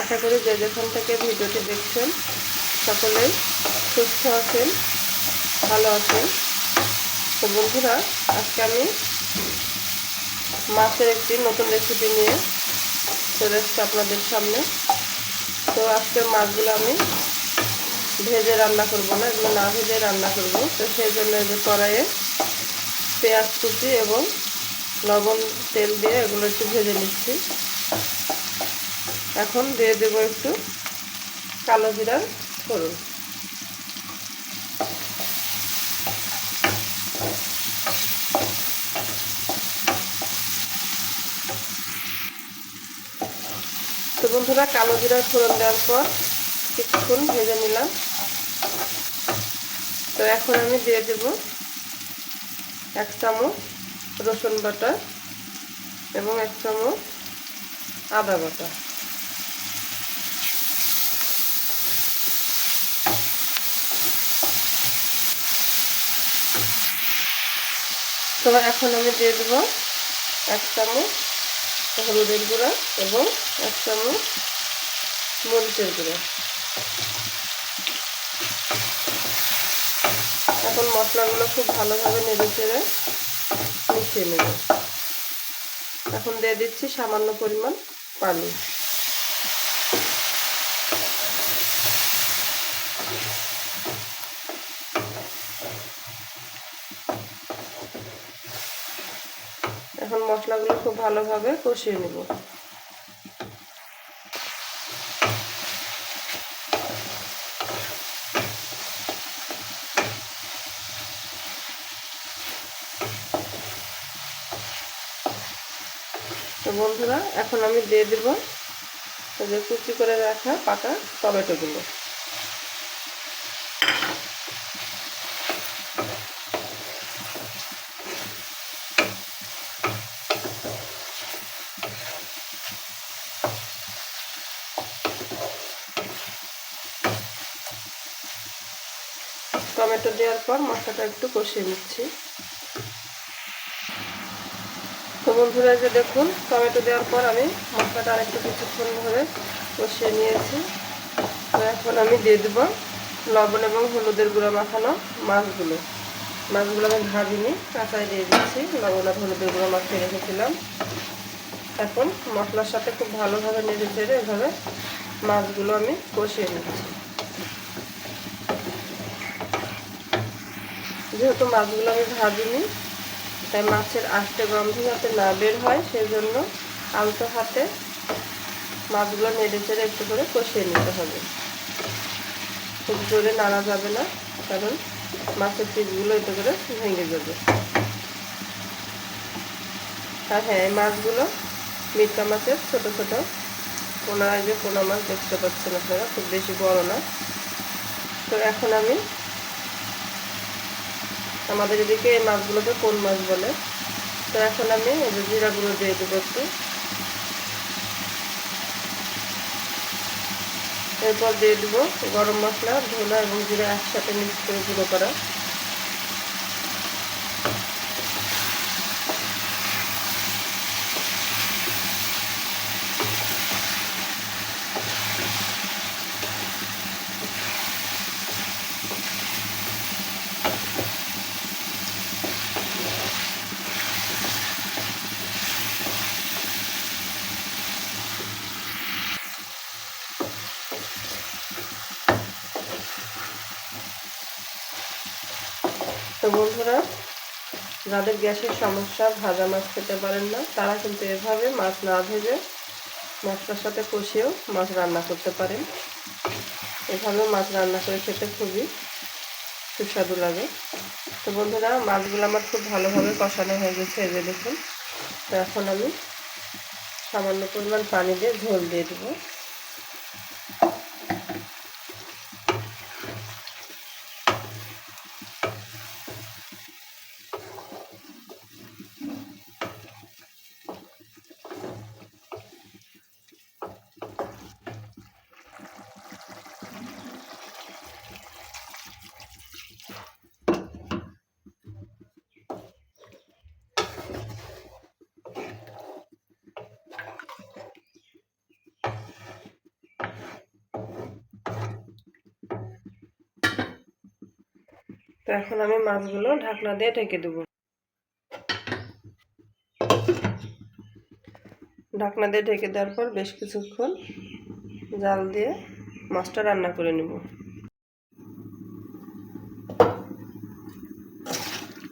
আশা করি যে যেখান থেকে ভিডিওটি দেখছেন, সকলেই সুস্থ আছেন, ভালো আছেন। তো বন্ধুরা, আজকে আমি মাছের একটি নতুন রেসিপি নিয়ে চলে এসছি আপনাদের সামনে। তো আজকে মাছগুলো আমি ভেজে রান্না করব না, এগুলো না ভেজে রান্না করব। তো সেই জন্য যে কড়াইয়ে পেঁয়াজ কুচি এবং লবণ তেল দিয়ে এগুলো একটু ভেজে নিচ্ছি। এখন দিয়ে দেবো একটু কালো জিরার করুন তো বন্ধুরা, কালো জিরার ফোড়ন দেওয়ার পর কিছুক্ষণ ভেজে নিলাম। তো এখন আমি দিয়ে দেব এক চামচ রসুন বাটা এবং এক চামচ আদা বাটা। তো এখন আমি দিয়ে দেবো এক চামচ হলুদের গুঁড়া এবং এক চামচ মরিচের গুঁড়া। এখন মশলাগুলো খুব ভালোভাবে নেড়ে চেড়ে মিশিয়ে নেব। এখন দিয়ে দিচ্ছি সামান্য পরিমাণ পানি। এখন মশলাগুলো খুব ভালোভাবে কষিয়ে নেব। তো বন্ধুরা, এখন আমি দিয়ে দেবো যে কুচি করে রাখা পাকা টমেটোগুলো। টমেটো দেওয়ার পর মশলাটা একটু কষিয়ে নিচ্ছি। তো বন্ধুরা যে দেখুন, টমেটো দেওয়ার পর আমি মশলাটা আরেকটু কিছুক্ষণ ধরে কষিয়ে নিয়েছি। তো এখন আমি দিয়ে দেবো লবণ এবং হলুদের গুঁড়ো মাখানো মাছগুলো। মাছগুলো আমি ভাবিনি কাঁচায় দিয়ে দিচ্ছি, লবণ আর হলুদের গুঁড়ো মাখিয়ে রেখেছিলাম। এখন মশলার সাথে খুব ভালোভাবে নেড়ে চেড়ে এভাবে মাছগুলো আমি কষিয়ে নিচ্ছি। যেহেতু মাছগুলো আমি ভাজিনি, তাই মাছের আষ্টে গন্ধ যাতে না বের হয় সেই জন্য আলতো হাতে মাছগুলো নেড়ে চেড়ে একটু করে কষিয়ে নিতে হবে। খুব জোরে নাড়া যাবে না, কারণ মাছের পিসগুলো এতে করে ভেঙে যাবে। আর হ্যাঁ এই মাছগুলো মিটকা মাছের ছোট ছোট পোনায় যে পোনা মাছ দেখতে পাচ্ছেন আপনারা, খুব বেশি বড় না। তো এখন আমি আমাদের এদিকে এই মাছগুলোকে কোন মাছ বলে? তো এখন আমি জিরা গুঁড়ো দিয়ে দেবো একটু। এরপর দিয়ে দেবো গরম মশলা ধোলা এবং জিরা একসাথে মিক্স করে গুঁড়ো করা। তো বন্ধুরা, যাদের গ্যাসের সমস্যা, ভাজা মাছ খেতে পারেন না, তারা কিন্তু এভাবে মাছ না ভেজে মশলার সাথে কষিয়েও মাছ রান্না করতে পারেন। এভাবে মাছ রান্না করে খেতে খুবই সুস্বাদু লাগে। তো বন্ধুরা, মাছগুলো আমার খুব ভালোভাবে কষানো হয়ে গেছে এই দেখুন। তো এখন আমি সামান্য পরিমাণ পানি দিয়ে ঝোল দিয়ে দেবো। তো এখন আমি মাছগুলো ঢাকনা দিয়ে ঢেকে দেবো। ঢাকনা দিয়ে ঢেকে দেওয়ার পর বেশ কিছুক্ষণ জাল দিয়ে মাছটা রান্না করে নেব।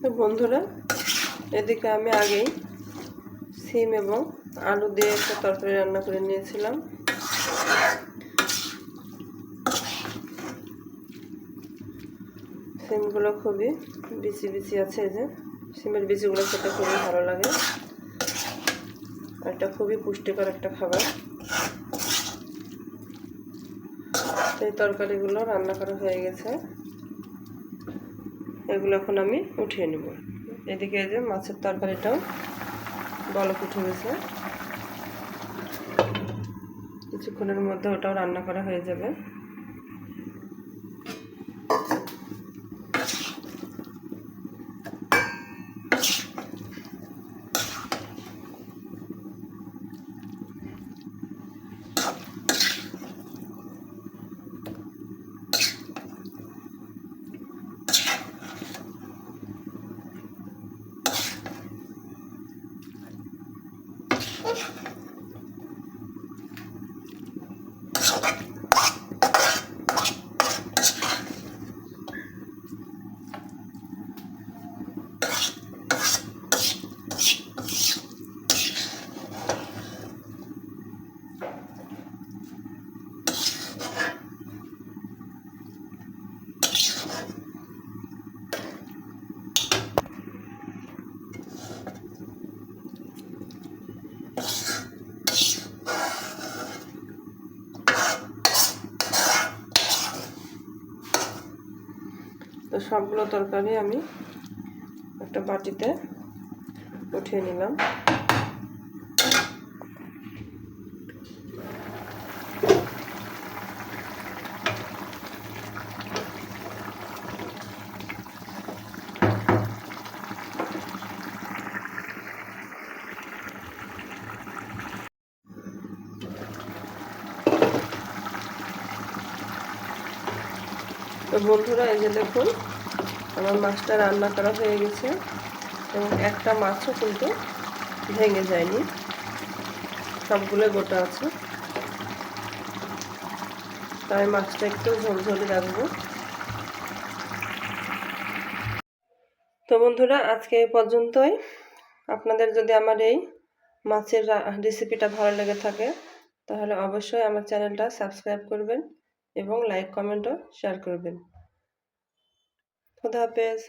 তো বন্ধুরা, এদিকে আমি আগেই সিম এবং আলু দিয়ে একটা তরকারি রান্না করে নিয়েছিলাম। সিমগুলো খুবই বিচি বিচি আছে এই যে। সিমের বিচিগুলো খেতে খুবই ভালো লাগে। এটা খুবই পুষ্টিকর একটা খাবার। এই তরকারিগুলো রান্না করা হয়ে গেছে। এগুলো এখন আমি উঠিয়ে নেব। এদিকে এই যে মাছের তরকারিটাও বলক উঠে গেছে। কিছুক্ষণের মধ্যে ওটাও রান্না করা হয়ে যাবে। তো সবগুলো তরকারি আমি একটা বাটিতে উঠিয়ে নিলাম। তো বন্ধুরা, এই যে দেখুন, আমার মাছটা রান্না করা হয়ে গেছে এবং একটা মাছও কিন্তু ভেঙে যায়নি। সবগুলো গোটা আছে। তাই মাছটা একটু ঝোলঝলি রাখব। তো বন্ধুরা, আজকে এই পর্যন্তই। আপনাদের যদি আমার এই মাছের রেসিপিটা ভালো লেগে থাকে, তাহলে অবশ্যই আমার চ্যানেলটা সাবস্ক্রাইব করবেন। এবং লাইক কমেন্টও শেয়ার করবেন। খুদা হাফেজ।